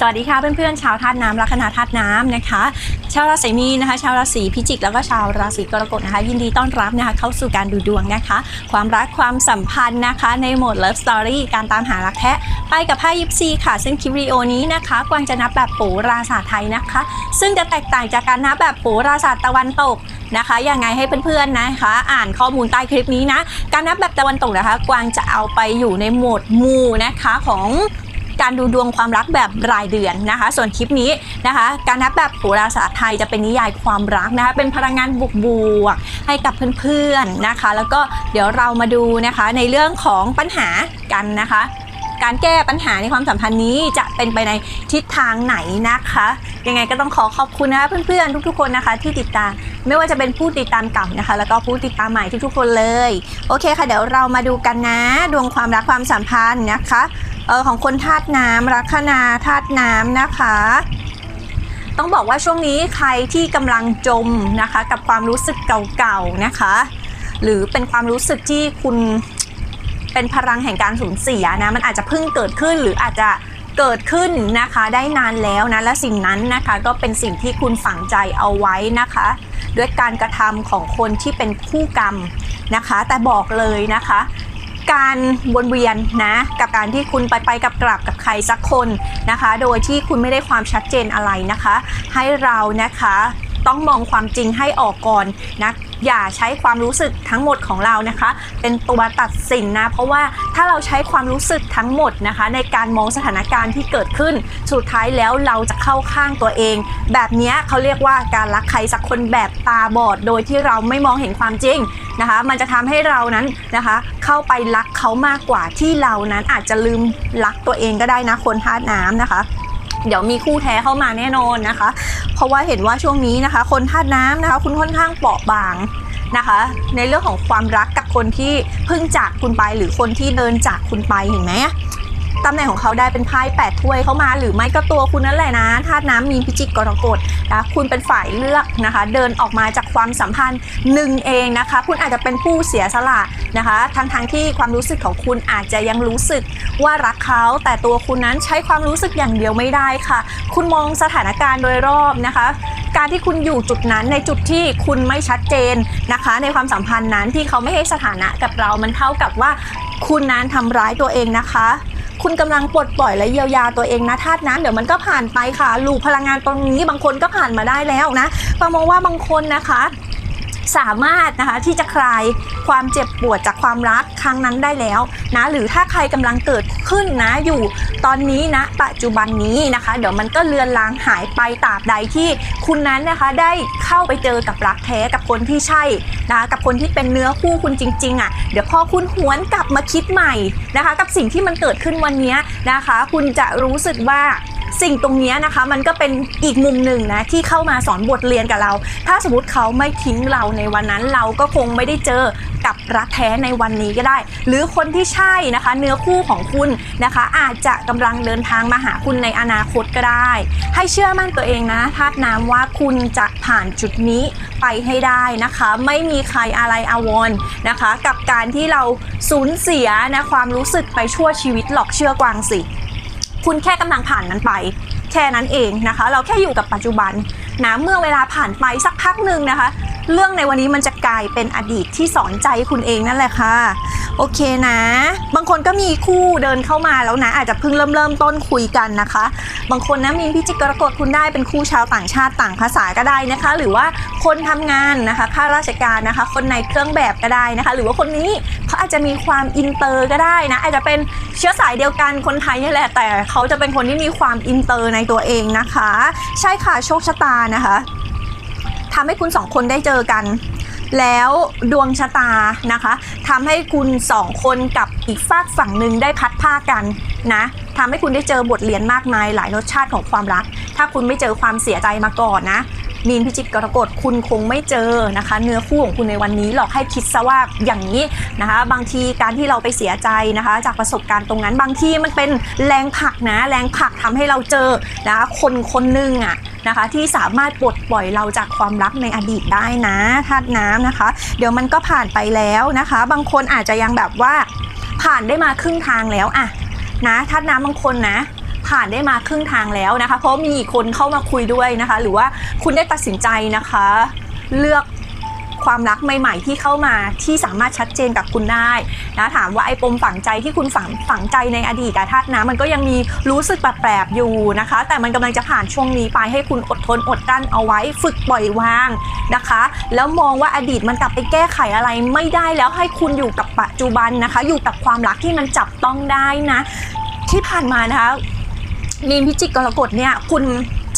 สวัสดีค่ะเพื่อนๆชาวธาตุน้ำลัคนาธาตุน้ำนะคะ ชาวราศีมีนนะคะ ชาวราศีพิจิกแล้วก็ชาวราศีกรกฎนะคะ ยินดีต้อนรับนะคะ เข้าสู่การดูดวงนะคะ ความรักความสัมพันธ์นะคะ ในโหมด Love Story การตามหารักแท้ไปกับไพ่ยิปซีค่ะ ซึ่งคลิปวิดีโอนี้นะคะกวางจะนับแบบโหราศาสตร์ไทยนะคะ ซึ่งจะแตกต่างจากการนับแบบโหราศาสตร์ตะวันตกนะคะยังไงให้เพื่อนๆนะคะ อ่านข้อมูลใต้คลิปนี้นะการนับแบบตะวันตกนะคะ กวางจะเอาไปอยู่ในโหมดมูนะคะของ การดูดวงความรักแบบรายเดือนนะคะ ส่วนคลิปนี้นะคะ การนับแบบโหราศาสตร์ไทยจะเป็นนิยายความรักนะคะ เป็นพลังงานบวกบวกให้กับเพื่อนๆนะคะ แล้วก็เดี๋ยวเรามาดูนะคะในเรื่องของปัญหากันนะคะ การแก้ปัญหาในความสัมพันธ์นี้จะเป็นไปในทิศทางไหนนะคะยังไงก็ต้องขอขอบคุณนะคะเพื่อนๆทุกๆคนนะคะ ที่ติดตามไม่ว่าจะเป็นผู้ติดตามเก่านะคะ แล้วก็ผู้ติดตามใหม่ทุกๆคนเลย โอเคค่ะ เดี๋ยวเรามาดูกันนะ ดวงความรักความสัมพันธ์นะคะ เออของคนธาตุน้ำลัคนาธาตุน้ำนะคะ ต้องบอกว่าช่วงนี้ใครที่กำลังจมนะคะ กับความรู้สึกเก่าๆนะคะ หรือเป็นความรู้สึกที่คุณเป็นพลังแห่งการสูญเสียนะมันอาจจะเพิ่งเกิดขึ้นหรืออาจจะเกิดขึ้นนะคะได้นานแล้วนะและสิ่งนั้นนะคะก็เป็นสิ่งที่คุณฝังใจเอาไว้นะคะ ด้วยการกระทำของคนที่เป็นคู่กรรมนะคะ แต่บอกเลยนะคะ การวนเวียนนะกับการที่คุณไปไปกับกลับกับใครสักคนนะคะ โดยที่คุณไม่ได้ความชัดเจนอะไรนะคะ ให้เรานะคะต้องมองความจริงให้ออกก่อนนะ อย่าใช้ความรู้สึกทั้งหมดของเรานะคะ เป็นตัวตัดสินนะ เพราะว่าถ้าเราใช้ความรู้สึกทั้งหมดนะคะ ในการมองสถานการณ์ที่เกิดขึ้น สุดท้ายแล้วเราจะเข้าข้างตัวเอง แบบนี้เขาเรียกว่าการรักใครสักคนแบบตาบอด โดยที่เราไม่มองเห็นความจริงนะคะ มันจะทำให้เรานั้นนะคะ เข้าไปรักเขามากกว่าที่เรานั้นอาจจะลืมรักตัวเองก็ได้นะคนธาตุน้ำนะคะ เดี๋ยวมีคู่แท้เข้ามาแน่นอนนะคะ เพราะว่าเห็นว่าช่วงนี้นะคะ คนธาตุน้ำนะคะ คุณค่อนข้างเปราะบางนะคะ ในเรื่องของความรักกับคนที่เพิ่งจากคุณไปหรือคนที่เดินจากคุณไปเห็นไหม ตำแหน่งของเขาได้เป็นไพ่แปดถ้วยเข้ามา หรือไม่ก็ตัวคุณนั่นแหละนะธาตุน้ำมีพิจิกกรกฎนะคุณเป็นฝ่ายเลือกนะคะ เดินออกมาจากความสัมพันธ์หนึ่งเองนะคะ คุณอาจจะเป็นผู้เสียสละนะคะทั้งทงที่ความรู้สึกของคุณอาจจะยังรู้สึกว่ารักเขาแต่ตัวคุณนั้นใช้ความรู้สึกอย่างเดียวไม่ได้ค่ะ คุณมองสถานการณ์โดยรอบนะคะการที่คุณอยู่จุดนั้นในจุดที่คุณไม่ชัดเจนนะคะ ในความสัมพันธ์นั้นที่เขาไม่ให้สถานะกับเรา มันเท่ากับว่าคุณนั้นทำร้ายตัวเองนะคะ คุณกำลังปลดปล่อยและเยียวยาตัวเองนะธาตุน้ำเดี๋ยวมันก็ผ่านไปค่ะลูกพลังงานตรงนี้บางคนก็ผ่านมาได้แล้วนะประมองว่าบางคนนะคะ สามารถนะคะที่จะคลายความเจ็บปวดจากความรักครั้งนั้นได้แล้วนะหรือถ้าใครกำลังเกิดขึ้นนะอยู่ตอนนี้นะปัจจุบันนี้นะคะ เดี๋ยวมันก็เลือนลางหายไปตราบใดที่คุณนั้นนะคะได้เข้าไปเจอกับรักแท้กับคนที่ใช่นะกับคนที่เป็นเนื้อคู่คุณจริงๆอะเดี๋ยวพอคุณหวนกลับมาคิดใหม่นะคะ กับสิ่งที่มันเกิดขึ้นวันนี้นะคะ คุณจะรู้สึกว่า สิ่งตรงนี้นะคะ มันก็เป็นอีกมุมหนึ่งนะที่เข้ามาสอนบทเรียนกับเรา ถ้าสมมติเขาไม่ทิ้งเราในวันนั้นเราก็คงไม่ได้เจอกับรักแท้ในวันนี้ก็ได้ หรือคนที่ใช่นะคะ เนื้อคู่ของคุณนะคะ อาจจะกำลังเดินทางมาหาคุณในอนาคตก็ได้ ให้เชื่อมั่นตัวเองนะธาตุน้ำว่าคุณจะผ่านจุดนี้ไปให้ได้นะคะ ไม่มีใครอะไรอาวรณ์นะคะ กับการที่เราสูญเสียนะความรู้สึกไปชั่วชีวิตหลอกเชื่อกวางสิ คุณแค่กำลังผ่านมันไป แค่นั้นเองนะคะ เราแค่อยู่กับปัจจุบันนะเมื่อเวลาผ่านไปสักพักหนึ่งนะคะ เรื่องในวันนี้มันจะ กลายเป็นอดีตที่สอนใจคุณเองนั่นแหละค่ะ โอเคนะ บางคนก็มีคู่เดินเข้ามาแล้วนะ อาจจะเพิ่งเริ่มเริ่มต้นคุยกันนะคะ บางคนนะมีพิจิกกรกฎคุณได้เป็นคู่ชาวต่างชาติต่างภาษาก็ได้นะคะ หรือว่าคนทำงานนะคะข้าราชการนะคะ คนในเครื่องแบบก็ได้นะคะ หรือว่าคนนี้เขาอาจจะมีความอินเตอร์ก็ได้นะ อาจจะเป็นเชื้อสายเดียวกันคนไทยนี่แหละ แต่เขาจะเป็นคนที่มีความอินเตอร์ในตัวเองนะคะ ใช่ค่ะโชคชะตานะคะทำให้คุณสองคนได้เจอกัน แล้วดวงชะตานะคะทำให้คุณสองคนกับอีกฝากฝั่งหนึ่งได้พัดผ้ากันนะทำให้คุณได้เจอบทเรียนมากมายหลายรสชาติของความรัก ถ้าคุณไม่เจอความเสียใจมาก่อนนะ มีนพิจิกกรกฎคุณคงไม่เจอนะคะ เนื้อคู่ของคุณในวันนี้หรอกให้คิดซะว่าอย่างนี้นะคะ บางทีการที่เราไปเสียใจนะคะ จากประสบการณ์ตรงนั้นบางทีมันเป็นแรงผลักนะแรงผลักทำให้เราเจอนะคะคนคนหนึ่งอะนะคะที่สามารถปลดปล่อยเราจากความรักในอดีตได้นะธาตุน้ำนะคะ เดี๋ยวมันก็ผ่านไปแล้วนะคะ บางคนอาจจะยังแบบว่าผ่านได้มาครึ่งทางแล้วอะนะธาตุน้ำบางคนนะ ผ่านได้มาครึ่งทางแล้วนะคะ เพราะมีอีกคนเข้ามาคุยด้วยนะคะ หรือว่าคุณได้ตัดสินใจนะคะ เลือกความรักใหม่ ๆ ที่เข้ามาที่สามารถชัดเจนกับคุณได้นะถามว่าไอ้ปมฝังใจที่คุณฝังฝังใจในอดีตธาตุน้ำมันก็ยังมีรู้สึกแปลกๆอยู่นะคะ แต่มันกำลังจะผ่านช่วงนี้ไปให้คุณอดทนอดกลั้นเอาไว้ฝึกปล่อยวางนะคะ แล้วมองว่าอดีตมันกลับไปแก้ไขอะไรไม่ได้แล้วให้คุณอยู่กับปัจจุบันนะคะ อยู่กับความรักที่มันจับต้องได้นะ ที่ผ่านมานะคะ มีนพิจิกกรกฎเนี่ย คุณ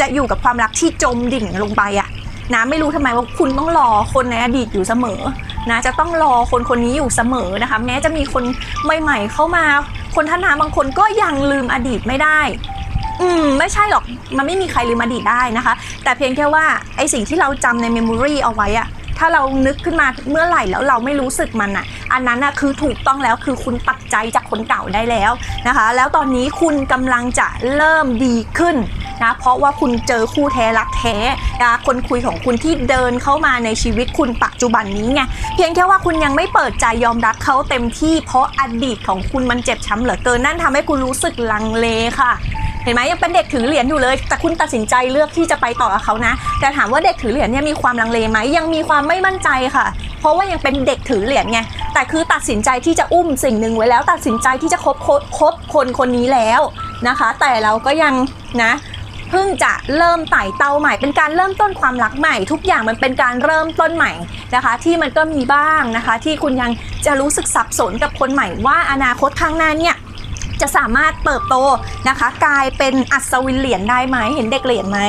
จะอยู่กับความรักที่จมดิ่งลงไปอะนะไม่รู้ทำไมว่าคุณต้องรอคนในอดีตอยู่เสมอนะจะต้องรอคนคนนี้อยู่เสมอนะคะ แม้จะมีคนใหม่ ๆ เข้ามา คนท่านนาบางคนก็ยังลืมอดีตไม่ได้ อืมไม่ใช่หรอกมันไม่มีใครลืมอดีตได้นะคะ แต่เพียงแค่ว่าไอสิ่งที่เราจำในเมมโมรีเอาไว้อะ ถ้าเรานึกขึ้นมาเมื่อไหร่แล้วเราไม่รู้สึกมันอะอันนั้นอะคือถูกต้องแล้วคือคุณตัดใจจากคนเก่าได้แล้วนะคะ แล้วตอนนี้คุณกำลังจะเริ่มดีขึ้น นะเพราะว่าคุณเจอคู่แท้รักแท้นะคนคุยของคุณที่เดินเข้ามาในชีวิตคุณปัจจุบันนี้ไงเพียงแค่ว่าคุณยังไม่เปิดใจยอมรับเขาเต็มที่ เพราะอดีตของคุณมันเจ็บช้ำเหลือเกินนั่นทำให้คุณรู้สึกลังเลค่ะเห็นไหมยังเป็นเด็กถือเหรียญอยู่เลย แต่คุณตัดสินใจเลือกที่จะไปต่อกับเขานะ แต่ถามว่าเด็กถือเหรียญเนี่ยมีความลังเลไหมยังมีความไม่มั่นใจค่ะ เพราะว่ายังเป็นเด็กถือเหรียญไงแต่คือตัดสินใจที่จะอุ้มสิ่งหนึ่งไว้แล้ว ตัดสินใจที่จะคบคบคนคนนี้แล้วนะคะ แต่เราก็ยังนะ เพิ่งจะเริ่มไต่เต้าใหม่ เป็นการเริ่มต้นความรักใหม่ ทุกอย่างมันเป็นการเริ่มต้นใหม่นะคะ ที่มันก็มีบ้างนะคะ ที่คุณยังจะรู้สึกสับสนกับคนใหม่ว่าอนาคตข้างหน้าเนี่ยจะสามารถเติบโตนะคะ กลายเป็นอัศวินเหรียญได้ไหมเห็นเด็กเหรียญไหม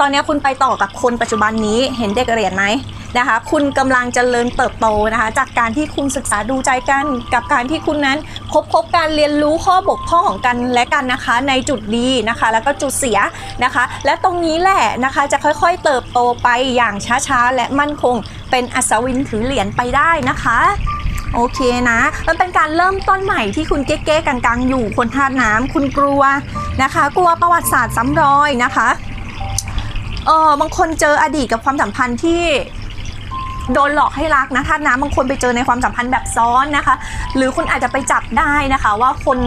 ตอนนี้คุณไปต่อกับคนปัจจุบันนี้เห็นเด็กเหรียญไหมนะคะ คุณกำลังเจริญเติบโตนะคะ จากการที่คุณศึกษาดูใจกันกับการที่คุณนั้นพบพบการเรียนรู้ข้อบกพร่องของกันและกันนะคะ ในจุดดีนะคะ แล้วก็จุดเสียนะคะ และตรงนี้แหละนะคะจะค่อยๆเติบโตไปอย่างช้าๆ และมั่นคง เป็นอัศวินถือเหรียญไปได้นะคะโอเคนะ มันเป็นการเริ่มต้นใหม่ที่คุณเก๊ๆกังๆอยู่คนธาตุน้ำคุณกลัวนะคะ กลัวประวัติศาสตร์ซ้ำรอยนะคะ เออบางคนเจออดีตกับความสัมพันธ์ที่โดนหลอกให้รักนะธาตุน้ำบางคนไปเจอในความสัมพันธ์แบบซ้อนนะคะ หรือคุณอาจจะไปจับได้นะคะ ว่าคน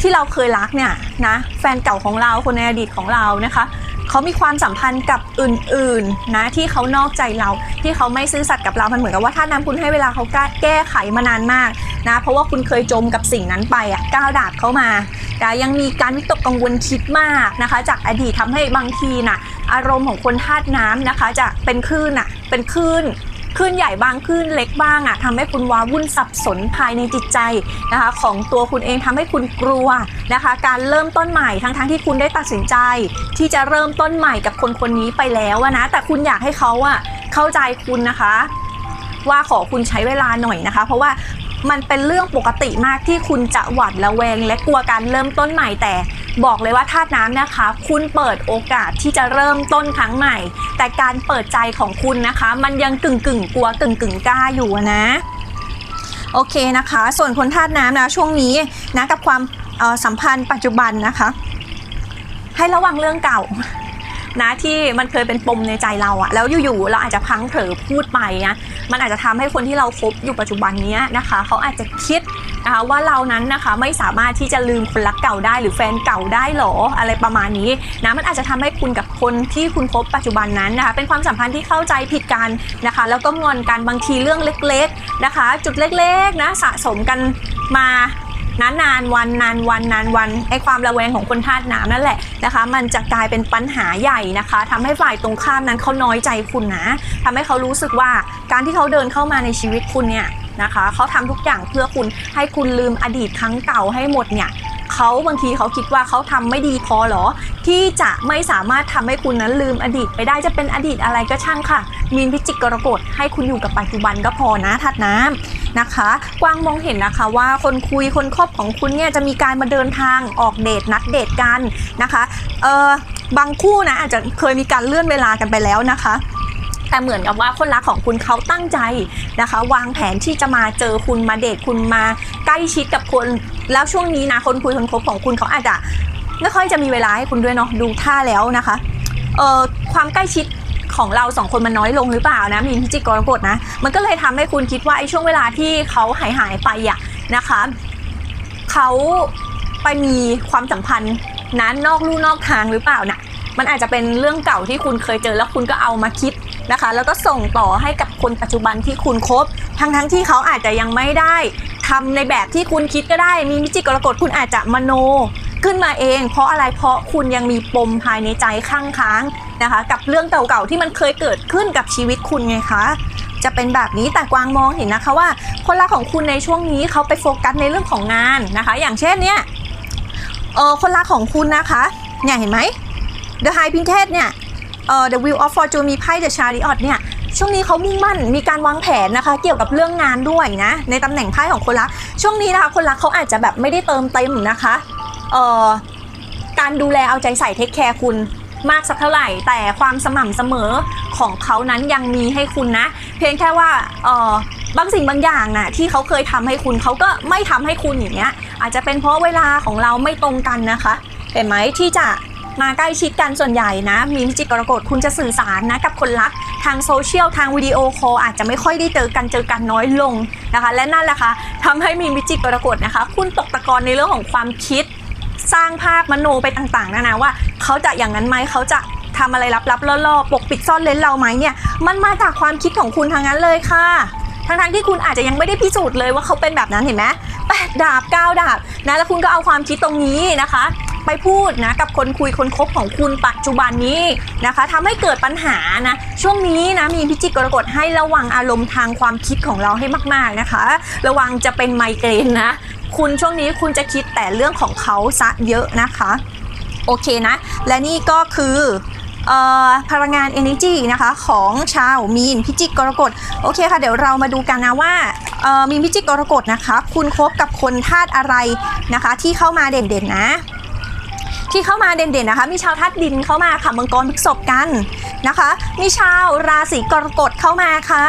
ที่เราเคยรักเนี่ยนะแฟนเก่าของเราคนในอดีตของเรานะคะเขามีความสัมพันธ์กับอื่นๆนะที่เขานอกใจเราที่เขาไม่ซื่อสัตย์กับเรา มันเหมือนกับว่าถ้าน้ำคุณให้เวลาเขาแก้ไขมานานมาก นะเพราะว่าคุณเคยจมกับสิ่งนั้นไปอะก้าวดาบเข้ามาแต่ยังมีการวิตกกังวลคิดมากนะคะ จากอดีตทำให้บางทีน่ะอารมณ์ของคนธาตุน้ำนะคะ จะเป็นคลื่นอะเป็นคลื่นคลื่นใหญ่บางคลื่นเล็กบ้างอะทำให้คุณว้าวุ่นสับสนภายในจิตใจนะคะ ของตัวคุณเองทำให้คุณกลัวนะคะ การเริ่มต้นใหม่ทั้งๆที่คุณได้ตัดสินใจ ที่จะเริ่มต้นใหม่กับคนคนนี้ไปแล้วนะ แต่คุณอยากให้เขาอะเข้าใจคุณนะคะ ว่าขอคุณใช้เวลาหน่อยนะคะ เพราะว่า มันเป็นเรื่องปกติมากที่คุณจะหวาดระแวง และกลัวการเริ่มต้นใหม่แต่บอกเลยว่าธาตุน้ำนะคะ คุณเปิดโอกาสที่จะเริ่มต้นครั้งใหม่ แต่การเปิดใจของคุณนะคะ มันยังกึ่งกึ่งกลัวกึ่งกึ่งกล้าอยู่นะโอเคนะคะ ส่วนคนธาตุน้ำนะช่วงนี้นะกับความสัมพันธ์ปัจจุบันนะคะ ให้ระวังเรื่องเก่า นะที่มันเคยเป็นปมในใจเราอะแล้วอยู่ๆเราอาจจะพังเผลอพูดไปนะมันอาจจะทำให้คนที่เราคบอยู่ปัจจุบันนี้นะคะเขาอาจจะคิดนะคะว่าเรานั้นนะคะไม่สามารถที่จะลืมคนรักเก่าได้ หรือแฟนเก่าได้หรออะไรประมาณนี้นะมันอาจจะทำให้คุณกับคนที่คุณคบปัจจุบันนั้นนะคะเป็นความสัมพันธ์ที่เข้าใจผิดกันนะคะ แล้วก็งอนกันบางทีเรื่องเล็ก ๆนะคะ จุดเล็กๆนะสะสมกันมา นะนานวันนานวันนานวันไอความระแวงของคนธาตุน้ำนั่นแหละนะคะ มันจะกลายเป็นปัญหาใหญ่นะคะทำให้ฝ่ายตรงข้ามนั้นเขาน้อยใจคุณนะทำให้เขารู้สึกว่าการที่เขาเดินเข้ามาในชีวิตคุณเนี่ยนะคะเขาทำทุกอย่างเพื่อคุณให้คุณลืมอดีตครั้งเก่าให้หมดเนี่ยเขาบางทีเขาคิดว่าเขาทำไม่ดีพอหรอ ที่จะไม่สามารถทำให้คุณนั้นลืมอดีตไปได้จะเป็นอดีตอะไรก็ช่างค่ะ มีนพิจิกกรกฎให้คุณอยู่กับปัจจุบันก็พอนะทัดน้ำ นะคะ กวางมองเห็นนะคะว่าคนคุยคนคบของคุณเนี่ยจะมีการมาเดินทางออกเดทนัดเดทกันนะคะเออบางคู่นะอาจจะเคยมีการเลื่อนเวลากันไปแล้วนะคะแต่เหมือนกับว่าคนรักของคุณเขาตั้งใจนะคะ วางแผนที่จะมาเจอคุณมาเดทคุณมาใกล้ชิดกับคน แล้วช่วงนี้นะคนคุยคนคบของคุณเขาอาจจะไม่ค่อยจะมีเวลาให้คุณด้วยเนาะดูท่าแล้วนะคะเอ่อความใกล้ชิด ของเราสองคนมันน้อยลงหรือเปล่านะมีนพิจิกกรกฎนะ มันก็เลยทำให้คุณคิดว่าไอ้ช่วงเวลาที่เขาหายหายไปอะนะคะเขาไปมีความสัมพันธ์นะนนอกลู่นอกทางหรือเปล่านะมันอาจจะเป็นเรื่องเก่าที่คุณเคยเจอแล้วคุณก็เอามาคิดนะคะ แล้วก็ส่งต่อให้กับคนปัจจุบันที่คุณคบ ทั้งทั้งๆที่เขาอาจจะยังไม่ได้ทำในแบบที่คุณคิดก็ได้ มีมิจิกรกฎคุณอาจจะมโน ขึ้นมาเอง เพราะอะไรเพราะคุณยังมีปมภายในใจข้างค้างนะคะ กับเรื่องเก่าๆที่มันเคยเกิดขึ้นกับชีวิตคุณไงคะจะเป็นแบบนี้แต่กวางมองเห็นนะคะว่า คนรักของคุณในช่วงนี้เขาไปโฟกัสในเรื่องของงานนะคะ อย่างเช่นเนี่ยเออคนรักของคุณนะคะเนี่ยเห็นไหม The High Princess เนี่ยเอ่อ The Wheel of Fortune มีไพ่ The Chariot เนี่ยช่วงนี้เขามุ่งมั่นมีการวางแผนนะคะ เกี่ยวกับเรื่องงานด้วยนะในตำแหน่งไพ่ของคนรักช่วงนี้นะคะคนรักเขาอาจจะแบบไม่ได้เติมเต็มนะคะ เอ่อการดูแลเอาใจใส่เทคแคร์คุณมากสักเท่าไหร่ แต่ความสม่ำเสมอของเขานั้นยังมีให้คุณนะ เพียงแค่ว่าเออบางสิ่งบางอย่างน่ะที่เขาเคยทำให้คุณเขาก็ไม่ทำให้คุณอย่างเงี้ย อาจจะเป็นเพราะเวลาของเราไม่ตรงกันนะคะเห็นไหมที่จะมาใกล้ชิดกันส่วนใหญ่นะมีพิจิกกรกฎคุณจะสื่อสารนะกับคนรักทางโซเชียลทางวิดีโอคอลอาจจะไม่ค่อยได้เจอกันเจอกันน้อยลงนะคะ และนั่นแหละค่ะทำให้มีพิจิกกรกฎนะคะ คุณตกตะกอนในเรื่องของความคิด สร้างภาพมโนไปต่างๆนานาว่าเขาจะอย่างนั้นไหมเขาจะทำอะไรลับๆล่อๆปกปิดซ่อนเลนเราไหมเนี่ย มันมาจากความคิดของคุณทางนั้นเลยค่ะทั้งๆที่คุณอาจจะยังไม่ได้พิสูจน์เลยว่าเขาเป็นแบบนั้นเห็นไหมแปดดาบเก้าดาบนะแล้วคุณก็เอาความคิดตรงนี้นะคะ ไปพูดนะกับคนคุยคนคบของคุณปัจจุบันนี้นะคะทำให้เกิดปัญหานะช่วงนี้นะมีพิจิกกรกฎให้ระวังอารมณ์ทางความคิดของเราให้มากๆนะคะ ระวังจะเป็นไมเกรนนะ คุณช่วงนี้คุณจะคิดแต่เรื่องของเขาซะเยอะนะคะ โอเคนะ และนี่ก็คือพลังงาน energy นะคะของชาวมีนพิจิกกรกฎโอเคค่ะ เดี๋ยวเรามาดูกันนะว่ามีนพิจิกกรกฎนะคะ คุณคบกับคนธาตุอะไรนะคะ ที่เข้ามาเด่นๆนะ ที่เข้ามาเด่นๆนะคะ มีชาวธาตุดินเข้ามาค่ะมังกรพฤษภกันนะคะ มีชาวราศีกรกฎเข้ามาค่ะ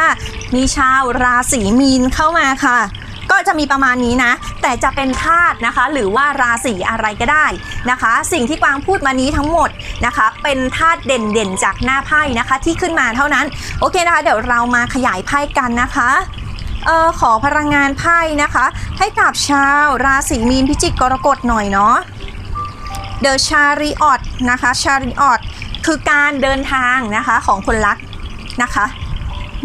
มีชาวราศีมีนเข้ามาค่ะ ก็จะมีประมาณนี้นะ แต่จะเป็นธาตุนะคะ หรือว่าราศีอะไรก็ได้นะคะ สิ่งที่กวางพูดมานี้ทั้งหมดนะคะ เป็นธาตุเด่นๆจากหน้าไพ่นะคะ ที่ขึ้นมาเท่านั้น โอเคนะคะ เดี๋ยวเรามาขยายไพ่กันนะคะออขอพลังงานไพ่นะคะ ให้กับชาวราศีมีนพิจิกกรกฎหน่อยเนาะ The Chariot นะคะ Chariot คือการเดินทางนะคะของคนรักนะคะ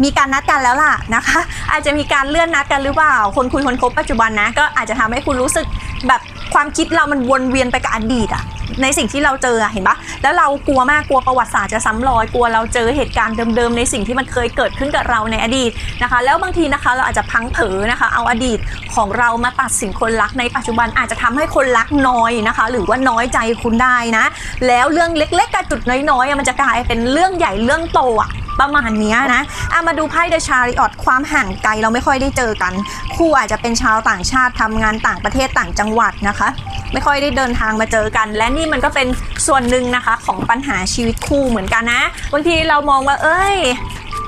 มีการนัดกันแล้วล่ะนะคะ อาจจะมีการเลื่อนนัดกันหรือเปล่า คนคุยคนคบปัจจุบันนะ ก็อาจจะทำให้คุณรู้สึกแบบความคิดเรามันวนเวียนไปกับอดีตอะในสิ่งที่เราเจออะเห็นปะแล้วเรากลัวมากกลัวประวัติศาสตร์จะซ้ำรอยกลัวเราเจอเหตุการณ์เดิมๆในสิ่งที่มันเคยเกิดขึ้นกับเราในอดีตนะคะ แล้วบางทีนะคะเราอาจจะพังเผลอนะคะ เอาอดีตของเรามาตัดสินคนรักในปัจจุบันอาจจะทำให้คนรักน้อยนะคะ หรือว่าน้อยใจคุณได้นะ แล้วเรื่องเล็กๆกับจุดน้อยๆมันจะกลายเป็นเรื่องใหญ่เรื่องโตอะ ประมาณเนี้ยนะเอะมาดูไพ่เดชาริออตความห่างไกลเราไม่ค่อยได้เจอกัน คู่อาจจะเป็นชาวต่างชาติทำงานต่างประเทศต่างจังหวัดนะคะ ไม่ค่อยได้เดินทางมาเจอกัน และนี่มันก็เป็นส่วนหนึ่งนะคะของปัญหาชีวิตคู่เหมือนกันนะบางทีเรามองว่า เอ้ย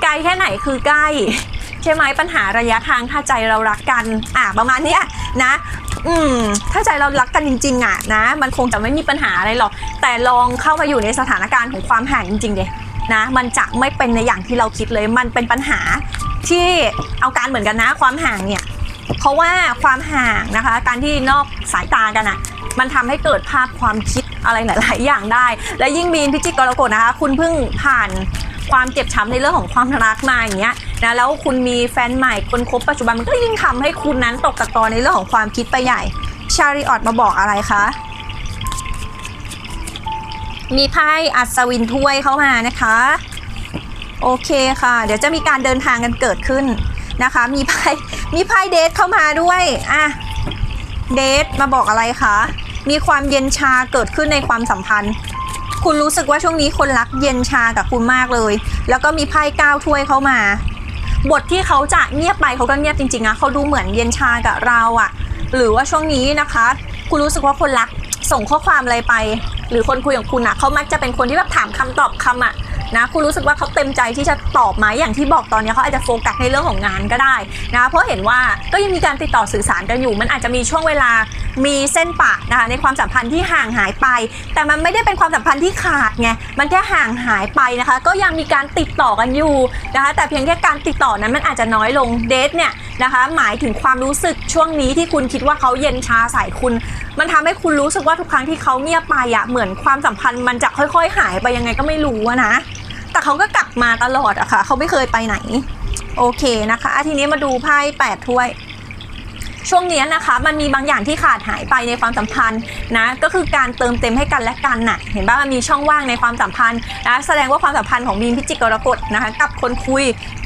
ไกลแค่ไหนคือใกล้ใช่ไหมปัญหาระยะทางถ้าใจเรารักกัน อะประมาณนี้นะ อืม ถ้าใจเรารักกันจริง ๆ อะนะ มันคงจะไม่มีปัญหาอะไรหรอก แต่ลองเข้ามาอยู่ในสถานการณ์ของความห่างจริงๆเด นะ มันจะไม่เป็นในอย่างที่เราคิดเลย มันเป็นปัญหาที่เอาการเหมือนกันนะ ความห่างเนี่ย เพราะว่าความห่างนะคะ การที่นอกสายตากันอะ มันทำให้เกิดภาพความคิดอะไรหลาย ๆ อย่างได้ และยิ่งมีนพิจิกรกฎนะคะ คุณเพิ่งผ่านความเจ็บช้ำในเรื่องของความรักมาอย่างเงี้ยนะแล้วคุณมีแฟนใหม่คนคบปัจจุบันมันก็ยิ่งทำให้คุณนั้นตกตะกอนในเรื่องของความคิดไปใหญ่ชาริออตมาบอกอะไรคะ มีไพ่อัศวินถ้วยเข้ามานะคะ โอเคค่ะ เดี๋ยวจะมีการเดินทางกันเกิดขึ้นนะคะ มีไพ่มีไพ่เดทเข้ามาด้วยอะเดทมาบอกอะไรคะมีความเย็นชาเกิดขึ้นในความสัมพันธ์ คุณรู้สึกว่าช่วงนี้คนรักเย็นชากับคุณมากเลย แล้วก็มีไพ่ก้าวถ้วยเข้ามา บทที่เขาจะเงียบไปเขาก็เงียบจริงๆอะเขาดูเหมือนเย็นชากับเราอะหรือว่าช่วงนี้นะคะ คุณรู้สึกว่าคนรักส่งข้อความอะไรไป หรือคนคุยของคุณอะเขามักจะเป็นคนที่แบบถามคำตอบคำอะนะคุณรู้สึกว่าเขาเต็มใจที่จะตอบไหมอย่างที่บอกตอนนี้เขาอาจจะโฟกัสในเรื่องของงานก็ได้นะเพราะเห็นว่าก็ยังมีการติดต่อสื่อสารกันอยู่ มันอาจจะมีช่วงเวลามีเส้นปะนะคะในความสัมพันธ์ที่ห่างหายไป แต่มันไม่ได้เป็นความสัมพันธ์ที่ขาดไงมันแค่ห่างหายไปนะคะ ก็ยังมีการติดต่อกันอยู่นะคะแต่เพียงแค่การติดต่อนั้นมันอาจจะน้อยลงเดทเนี่ย นะคะ หมายถึงความรู้สึกช่วงนี้ที่คุณคิดว่าเขาเย็นชาใส่คุณ มันทำให้คุณรู้สึกว่าทุกครั้งที่เขาเงียบไปอะเหมือนความสัมพันธ์มันจะค่อยๆ หายไปยังไงก็ไม่รู้นะ แต่เขาก็กลับมาตลอดอะค่ะ เขาไม่เคยไปไหน โอเคนะคะทีนี้มาดูไพ่แปดถ้วยช่วงนี้นะคะมันมีบางอย่างที่ขาดหายไปในความสัมพันธ์นะก็คือการเติมเต็มให้กันและกันน่ะเห็นป่ะมันมีช่องว่างในความสัมพันธ์นะแสดงว่าความสัมพันธ์ของมีนพิจิกรกฎนะคะกับคนคุย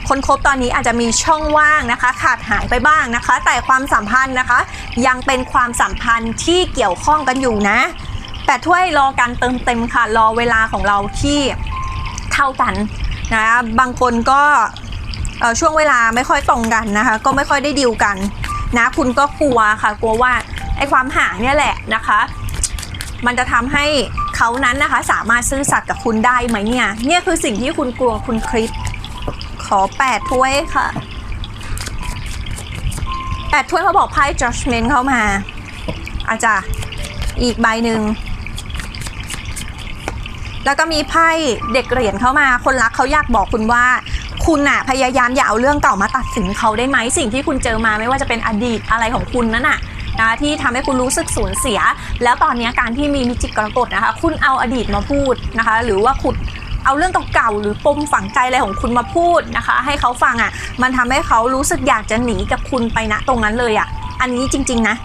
คนคบตอนนี้อาจจะมีช่องว่างนะคะ ขาดหายไปบ้างนะคะ แต่ความสัมพันธ์นะคะ ยังเป็นความสัมพันธ์ที่เกี่ยวข้องกันอยู่นะแต่ถ้วยรอการเติมเต็มค่ะ รอเวลาของเราที่เท่ากันนะบางคนก็ช่วงเวลาไม่ค่อยตรงกันนะคะ ก็ไม่ค่อยได้ดีลกันนะคุณก็กลัวค่ะ กลัวว่าไอ้ความห่างเนี่ยแหละนะคะ มันจะทำให้เขานั้นนะคะ สามารถซื่อสัตย์กับคุณได้ไหมเนี่ยเนี่ยคือสิ่งที่คุณกลัวคุณคริส ขอแปดถ้วยค่ะแปดถ้วยเขาบอกไพ่ judgment เข้ามา อาจจะอีกใบหนึ่ง แล้วก็มีไพ่เด็กเหรียญเข้ามา คนรักเขาอยากบอกคุณว่า คุณน่ะพยายามอย่าเอาเรื่องเก่ามาตัดสินเขาได้ไหมสิ่งที่คุณเจอมาไม่ว่าจะเป็นอดีตอะไรของคุณนั่นน่ะนะที่ทำให้คุณรู้สึกสูญเสีย แล้วตอนนี้การที่มีมิจิกกรกฎนะคะ คุณเอาอดีตมาพูดนะคะ หรือว่าคุณ เอาเรื่องเก่าๆหรือปมฝังใจอะไรของคุณมาพูดนะคะ ให้เขาฟังอะ มันทำให้เขารู้สึกอยากจะหนีกับคุณไปณตรงนั้นเลยอะ อันนี้จริง ๆ นะ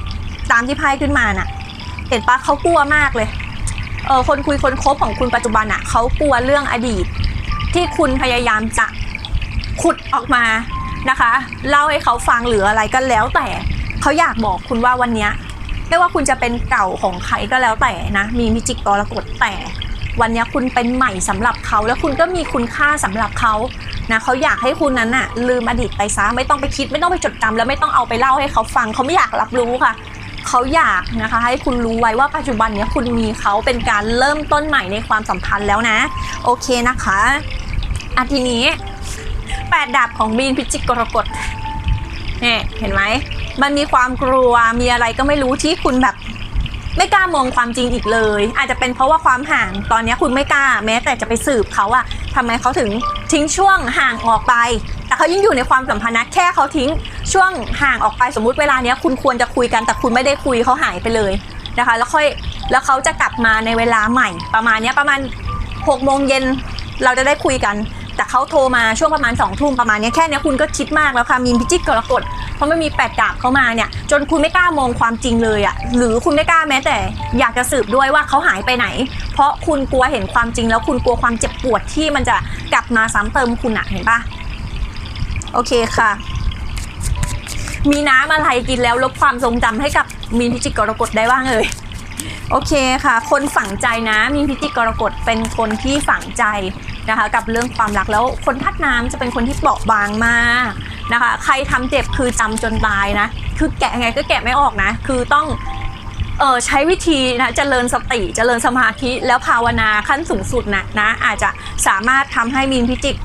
ตามที่ไพ่ขึ้นมาน่ะ เห็นปะเขากลัวมากเลยเออคนคุยคนคบของคุณปัจจุบันอะเขากลัวเรื่องอดีต ที่คุณพยายามจะขุดออกมานะคะเล่าให้เขาฟังหรืออะไรก็แล้วแต่เขาอยากบอกคุณว่าวันเนี้ยไม่ว่าคุณจะเป็นเก่าของใครก็แล้วแต่นะ มีมิจิกกรกฎแต่ วันนี้คุณเป็นใหม่สำหรับเขาแล้วคุณก็มีคุณค่าสำหรับเขานะเขาอยากให้คุณนั้นอะลืมอดีตไปซะไม่ต้องไปคิดไม่ต้องไปจดจำแล้วไม่ต้องเอาไปเล่าให้เขาฟังเขาไม่อยากรับรู้ค่ะเขาอยากนะคะ ให้คุณรู้ไว้ว่าปัจจุบันเนี้ยคุณมีเขาเป็นการเริ่มต้นใหม่ในความสัมพันธ์แล้วนะ โอเคนะคะอาทีนี้แปดดาบของบีนพิจิกกรกฎเนี่ยเห็นไหมมันมีความกลัวมีอะไรก็ไม่รู้ที่คุณแบบ ไม่กล้ามองความจริงอีกเลย อาจจะเป็นเพราะว่าความห่างตอนนี้คุณไม่กล้าแม้แต่จะไปสืบเขาอะทำไมเขาถึงทิ้งช่วงห่างออกไป แต่เขายังอยู่ในความสัมพันธ์นะแค่เขาทิ้งช่วงห่างออกไปสมมุติเวลาเนี้ยคุณควรจะคุยกันแต่คุณไม่ได้คุยเขาหายไปเลยนะคะ แล้วค่อยแล้วเขาจะกลับมาในเวลาใหม่ ประมาณเนี้ยประมาณ6กโมงเย็นเราจะได้คุยกัน แต่เขาโทรมาช่วงประมาณ2องทุ่มประมาณนี้แค่เนี้ยคุณก็คิดมากแล้วค่ะมีนพิจิกกรกฎเพราะไม่มีแปดดาบเข้ามาเนี่ยจนคุณไม่กล้ามองความจริงเลยอะ่ะหรือคุณไม่กล้าแม้แต่ อยากจะสืบด้วยว่าเขาหายไปไหน เพราะคุณกลัวเห็นความจริง แล้วคุณกลัวความเจ็บปวดที่มันจะกลับมาซ้ำเติมคุณอะเห็นปะโอเคค่ะ มีน้ำอะไรกินแล้วลบความทรงจำให้กับมีนพิจิกกรกฎได้บ้างเลยโอเคค่ะ คนฝังใจนะ มีนพิจิกกรกฎเป็นคนที่ฝังใจ นะคะ กับเรื่องความรักแล้วคนทัดน้ำจะเป็นคนที่เปราะบางมากนะคะ ใครทำเจ็บคือจำจนตายนะ คือแกะไงก็แกะไม่ออกนะ คือต้องเออใช้วิธีนะเจริญสติเจริญสมาธิแล้วภาวนาขั้นสูงสุดนะนะอาจจะสามารถทำให้มีนพิจิก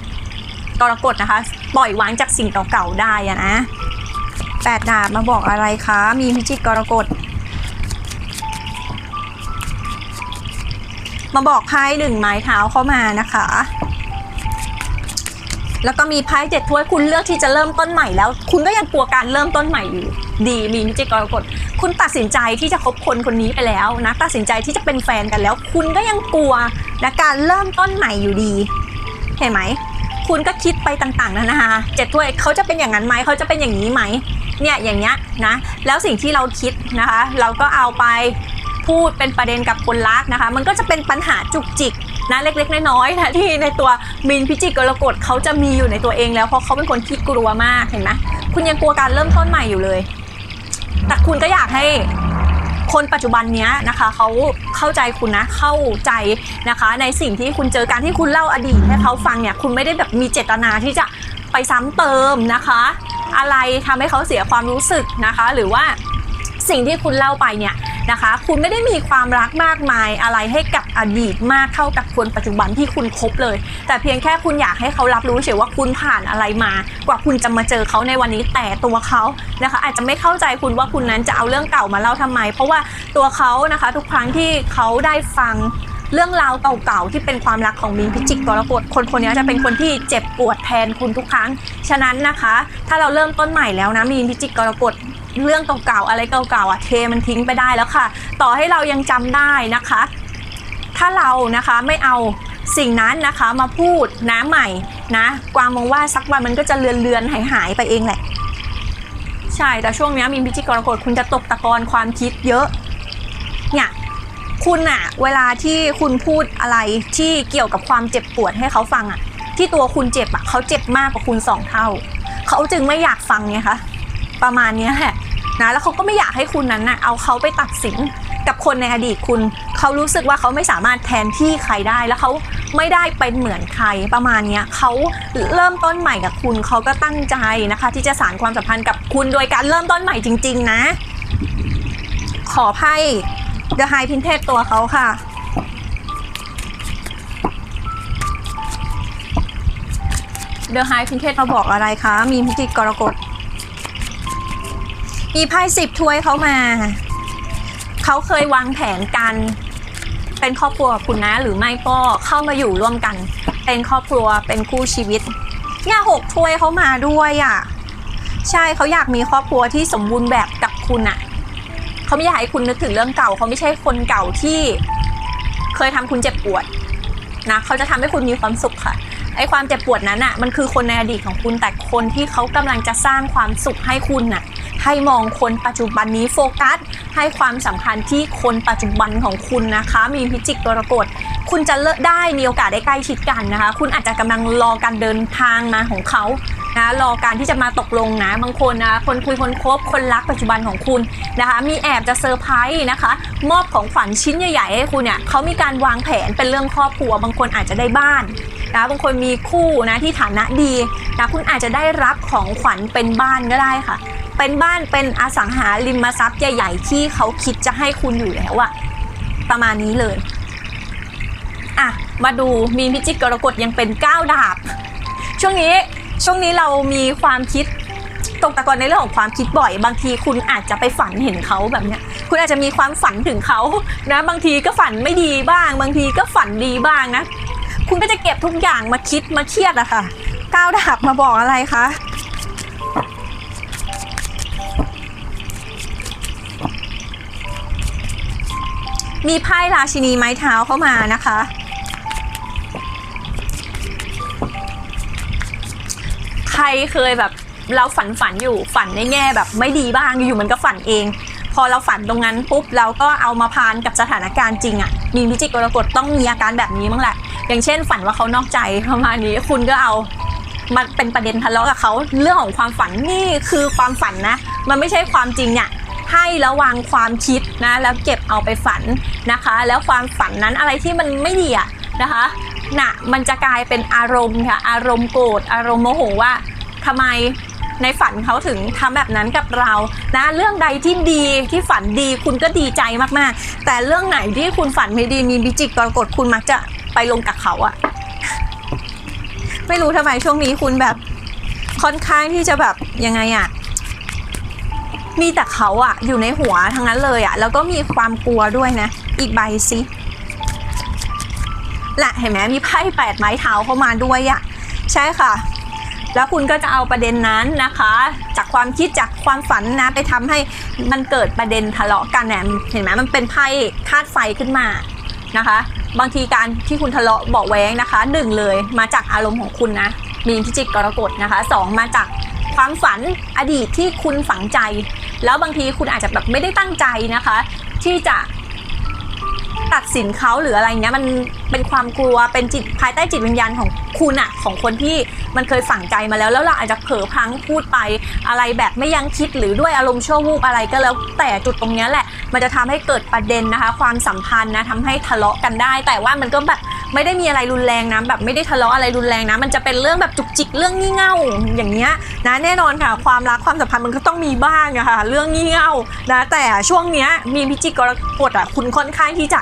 กรกฎนะคะ ปล่อยวางจากสิ่งเก่าๆได้อะนะแปดดาบมาบอกอะไรคะ มีนพิจิกกรกฎ มาบอกไพ่หนึ่งไม้เท้าเข้ามานะคะ แล้วก็มีไพ่เจ็ดถ้วยคุณเลือกที่จะเริ่มต้นใหม่แล้ว คุณก็ยังกลัวการเริ่มต้นใหม่อยู่ ดีมีมิจิกรกฎคุณตัดสินใจที่จะคบคนคนนี้ไปแล้วนะตัดสินใจที่จะเป็นแฟนกันแล้ว คุณก็ยังกลัวนะการเริ่มต้นใหม่อยู่ดี เห็นไหมคุณก็คิดไปต่างๆนานาเจ็ดถ้วยเขาจะเป็นอย่างนั้นไหมเขาจะเป็นอย่างนี้ไหมเนี่ยอย่างเงี้ยนะแล้วสิ่งที่เราคิดนะคะ เราก็เอาไป พูดเป็นประเด็นกับคนรักนะคะ มันก็จะเป็นปัญหาจุกจิกนะเล็กๆน้อยๆนะที่ในตัวมินพิจิกกรกฎเขาจะมีอยู่ในตัวเองแล้วเพราะเขาเป็นคนที่กลัวมากเห็นไหมคุณยังกลัวการเริ่มต้นใหม่อยู่เลย แต่คุณก็อยากให้คนปัจจุบันเนี้ยนะคะเขาเข้าใจคุณนะเข้าใจนะคะ ในสิ่งที่คุณเจอการที่คุณเล่าอดีตให้เขาฟังเนี่ยคุณไม่ได้แบบมีเจตนาที่จะไปซ้ำเติมนะคะ อะไรทำให้เขาเสียความรู้สึกนะคะ หรือว่า สิ่งที่คุณเล่าไปเนี่ยนะคะ คุณไม่ได้มีความรักมากมายอะไรให้กับอดีตมากเท่ากับคนปัจจุบันที่คุณคบเลย แต่เพียงแค่คุณอยากให้เขารับรู้เฉยว่าคุณผ่านอะไรมา กว่าคุณจะมาเจอเขาในวันนี้แต่ตัวเขานะคะ อาจจะไม่เข้าใจคุณว่าคุณนั้นจะเอาเรื่องเก่ามาเล่าทำไม เพราะว่าตัวเขานะคะ ทุกครั้งที่เขาได้ฟัง เรื่องราวเก่าๆที่เป็นความรักของมีนพิจิกกรกฎคนคนนี้จะเป็นคนที่เจ็บปวดแทนคุณทุกครั้ง ฉะนั้นนะคะ ถ้าเราเริ่มต้นใหม่แล้วนะมีนพิจิกกรกฎเรื่องเก่าๆอะไรเก่าๆอะเทมันทิ้งไปได้แล้วค่ะ ต่อให้เรายังจำได้นะคะ ถ้าเรานะคะไม่เอาสิ่งนั้นนะคะมาพูดนะใหม่นะกวางมองว่าสักวันมันก็จะเลือนเลือนๆหายหายๆไปเองแหละ ใช่แต่ช่วงนี้มีนพิจิกกรกฎคุณจะตกตะกอนความคิดเยอะเนี่ย คุณอะเวลาที่คุณพูดอะไรที่เกี่ยวกับความเจ็บปวดให้เขาฟังอะที่ตัวคุณเจ็บอะเขาเจ็บมากกว่าคุณสองเท่า เขาจึงไม่อยากฟังไงคะประมาณนี้แหละนะแล้วเขาก็ไม่อยากให้คุณนั้นนะเอาเขาไปตัดสินกับคนในอดีตคุณ เขารู้สึกว่าเขาไม่สามารถแทนที่ใครได้แล้วเขาไม่ได้เป็นเหมือนใครประมาณนี้เขาเริ่มต้นใหม่กับคุณเขาก็ตั้งใจนะคะ ที่จะสานความสัมพันธ์กับคุณโดยการเริ่มต้นใหม่จริง ๆ นะ ขอไพ่ The High Pinted ตัวเขาค่ะ The High Pinted มาบอกอะไรคะ มีพิจิกกรกฎมีไพ่สิบถ้วยเขามา เขาเคยวางแผนกัน เป็นครอบครัวคุณนะ หรือไม่ก็เข้ามาอยู่ร่วมกัน เป็นครอบครัวเป็นคู่ชีวิตเนี่ยหกถ้วยเขามาด้วยอะ ใช่เขาอยากมีครอบครัวที่สมบูรณ์แบบกับคุณอะ เขาไม่อยากให้คุณนึกถึงเรื่องเก่า เขาไม่ใช่คนเก่าที่เคยทำคุณเจ็บปวดนะเขาจะทำให้คุณมีความสุขค่ะไอ้ความเจ็บปวดนั้นอะมันคือคนในอดีตของคุณแต่คนที่เขากำลังจะสร้างความสุขให้คุณน่ะให้มองคนปัจจุบันนี้โฟกัส ให้ความสำคัญที่คนปัจจุบันของคุณนะคะ มีพิจิกกรกฎคุณจะเลิกได้มีโอกาสได้ใกล้ชิดกันนะคะ คุณอาจจะกำลังรอการเดินทางมาของเขา นะรอการที่จะมาตกลงนะบางคนนะคนคุยคนคบคนรักปัจจุบันของคุณนะคะ มีแอบจะเซอร์ไพรส์นะคะ มอบของขวัญชิ้นใหญ่ๆให้คุณเนี่ยเขามีการวางแผนเป็นเรื่องครอบครัว บางคนอาจจะได้บ้านนะบางคนมีคู่นะที่ฐานะดีนะคุณอาจจะได้รับของขวัญเป็นบ้านก็ได้ค่ะ เป็นบ้านเป็นอสังหาริมทรัพย์ใหญ่ ๆ ที่เขาคิดจะให้คุณอยู่แล้วอะประมาณนี้เลยอะมาดูมีพิจิกกรกฎยังเป็นก้าวดาบ ช่วงนี้ ช่วงนี้เรามีความคิดตกตะกอนในเรื่องของความคิดบ่อย บางทีคุณอาจจะไปฝันเห็นเขาแบบเนี้ยคุณอาจจะมีความฝันถึงเขานะ บางทีก็ฝันไม่ดีบ้าง บางทีก็ฝันดีบ้างนะ คุณก็จะเก็บทุกอย่างมาคิดมาเครียดอะค่ะก้าวดาบมาบอกอะไรคะมีไพ่ราชินีไม้เท้าเข้ามานะคะ ใครเคยแบบเราฝันฝันอยู่ฝันในแง่แบบไม่ดีบ้างอยู่มันก็ฝันเอง พอเราฝันตรงนั้นปุ๊บเราก็เอามาพานกับสถานการณ์จริงอะ่ะมีพิจิกรกฎต้องมีอาการแบบนี้มั้งแหละ อย่างเช่น ฝันว่าเขานอกใจประมาณนี้คุณก็เอามันเป็นประเด็นทะเลาะกับเขาเรื่องของความฝันนี่คือความฝันนะ มันไม่ใช่ความจริงเนี่ยให้ระวังความคิดนะ แล้วเก็บเอาไปฝันนะคะ แล้วความฝันนั้นอะไรที่มันไม่ดีอะนะคะ น่ะ มันจะกลายเป็นอารมณ์ค่ะ อารมณ์โกรธ อารมณ์โมโหว่าทำไมในฝันเขาถึงทำแบบนั้นกับเรานะเรื่องใดที่ดีที่ฝันดีคุณก็ดีใจมากๆ แต่เรื่องไหนที่คุณฝันไม่ดีมีบิจิกกรกฎคุณมักจะไปลงกับเขาอะไม่รู้ทำไมช่วงนี้คุณแบบค่อนข้างที่จะแบบยังไงอะมีแต่เขาอะอยู่ในหัวทั้งนั้นเลยอะแล้วก็มีความกลัวด้วยนะ อีกใบสิ แหละเห็นไหมมีไพ่แปดไม้เท้าเข้ามาด้วยอะใช่ค่ะ แล้วคุณก็จะเอาประเด็นนั้นนะคะ จากความคิดจากความฝันนะไปทำให้มันเกิดประเด็นทะเลาะกันเนี่ยเห็นไหมมันเป็นไพ่ธาตุไฟขึ้นมานะคะ บางทีการที่คุณทะเลาะเบาแว้งนะคะหนึ่งเลยมาจากอารมณ์ของคุณนะมีพิจิกกรกฎนะคะสองมาจากความฝันอดีตที่คุณฝังใจ แล้วบางทีคุณอาจจะแบบไม่ได้ตั้งใจนะคะ ที่จะ ตัดสินเขาหรืออะไรเงี้ยมันเป็นความกลัวเป็นจิตภายใต้จิตวิญญาณของคุณอะของคนที่มันเคยฝังใจมาแล้ว แล้วเราอาจจะเผลอพลั้งพูดไปอะไรแบบไม่ยั้งคิดหรือด้วยอารมณ์ชั่ววูบอะไรก็แล้วแต่จุดตรงเนี้ยแหละ มันจะทำให้เกิดประเด็นนะคะ ความสัมพันธ์นะทำให้ทะเลาะกันได้ แต่ว่ามันก็แบบไม่ได้มีอะไรรุนแรงนะแบบไม่ได้ทะเลาะอะไรรุนแรงนะ มันจะเป็นเรื่องแบบจุกจิกเรื่องงี่เง่าอย่างเงี้ยนะแน่นอนค่ะ ความรักความสัมพันธ์มันก็ต้องมีบ้างอะค่ะเรื่องงี่เง่านะแต่ช่วงเนี้ยมีพิจิกกรกฎอะคุณค่อนข้างที่จะ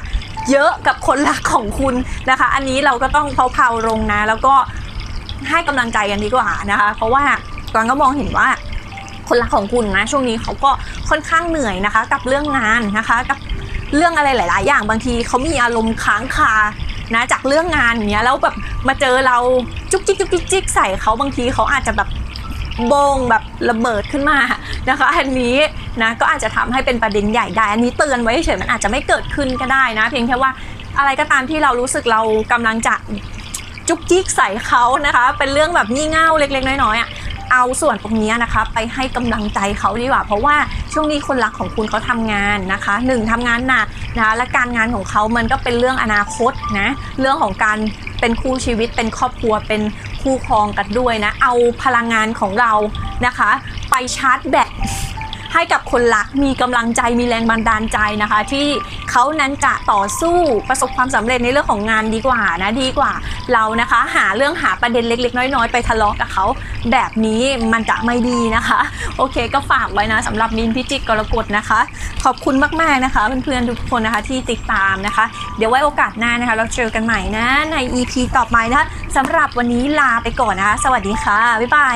เยอะกับคนรักของคุณนะคะ อันนี้เราก็ต้องเผาๆลงนะ แล้วก็ให้กำลังใจกันดีกว่านะคะ เพราะว่ากวางก็มองเห็นว่าคนรักของคุณนะช่วงนี้เขาก็ค่อนข้างเหนื่อยนะคะ กับเรื่องงานนะคะ กับเรื่องอะไรหลาย ๆ อย่างบางทีเขามีอารมณ์ค้างคานะจากเรื่องงานเงี้ยแล้วแบบมาเจอเราจุกจิกจุกจิกจิกใส่เขาบางทีเขาอาจจะแบบ โบงแบบระเบิดขึ้นมานะคะ อันนี้นะก็อาจจะทำให้เป็นประเด็นใหญ่ได้ อันนี้เตือนไว้เฉยมันอาจจะไม่เกิดขึ้นก็ได้นะ เพียงแค่ว่าอะไรก็ตามที่เรารู้สึกเรากำลังจะจุกจิกใส่เขานะคะ เป็นเรื่องแบบงี่เง่าเล็ก ๆ น้อยๆอะเอาส่วนตรงนี้นะคะไปให้กำลังใจเขาดีกว่า เพราะว่าช่วงนี้คนรักของคุณเขาทำงานนะคะหนึ่งทำงานหนักนะและการงานของเขามันก็เป็นเรื่องอนาคตนะเรื่องของการเป็นคู่ชีวิตเป็นครอบครัวเป็น คู่ครองกันด้วยนะ เอาพลังงานของเรานะคะ ไปชาร์จแบต ให้กับคนรักมีกำลังใจมีแรงบันดาลใจนะคะ ที่เขานั้นจะต่อสู้ประสบความสำเร็จในเรื่องของงานดีกว่านะดีกว่าเรานะคะ หาเรื่องหาประเด็นเล็ก ๆ น้อย ๆ ไปทะเลาะกับเขาแบบนี้มันจะไม่ดีนะคะ โอเคก็ฝากไว้นะสำหรับมินพิจิกกรกฎนะคะ ขอบคุณมากๆนะคะเพื่อนๆทุกคนนะคะที่ติดตามนะคะ เดี๋ยวไว้โอกาสหน้านะคะ เราเจอกันใหม่นะใน EP ต่อไปนะคะสำหรับวันนี้ลาไปก่อนนะคะ สวัสดีค่ะ บ๊ายบาย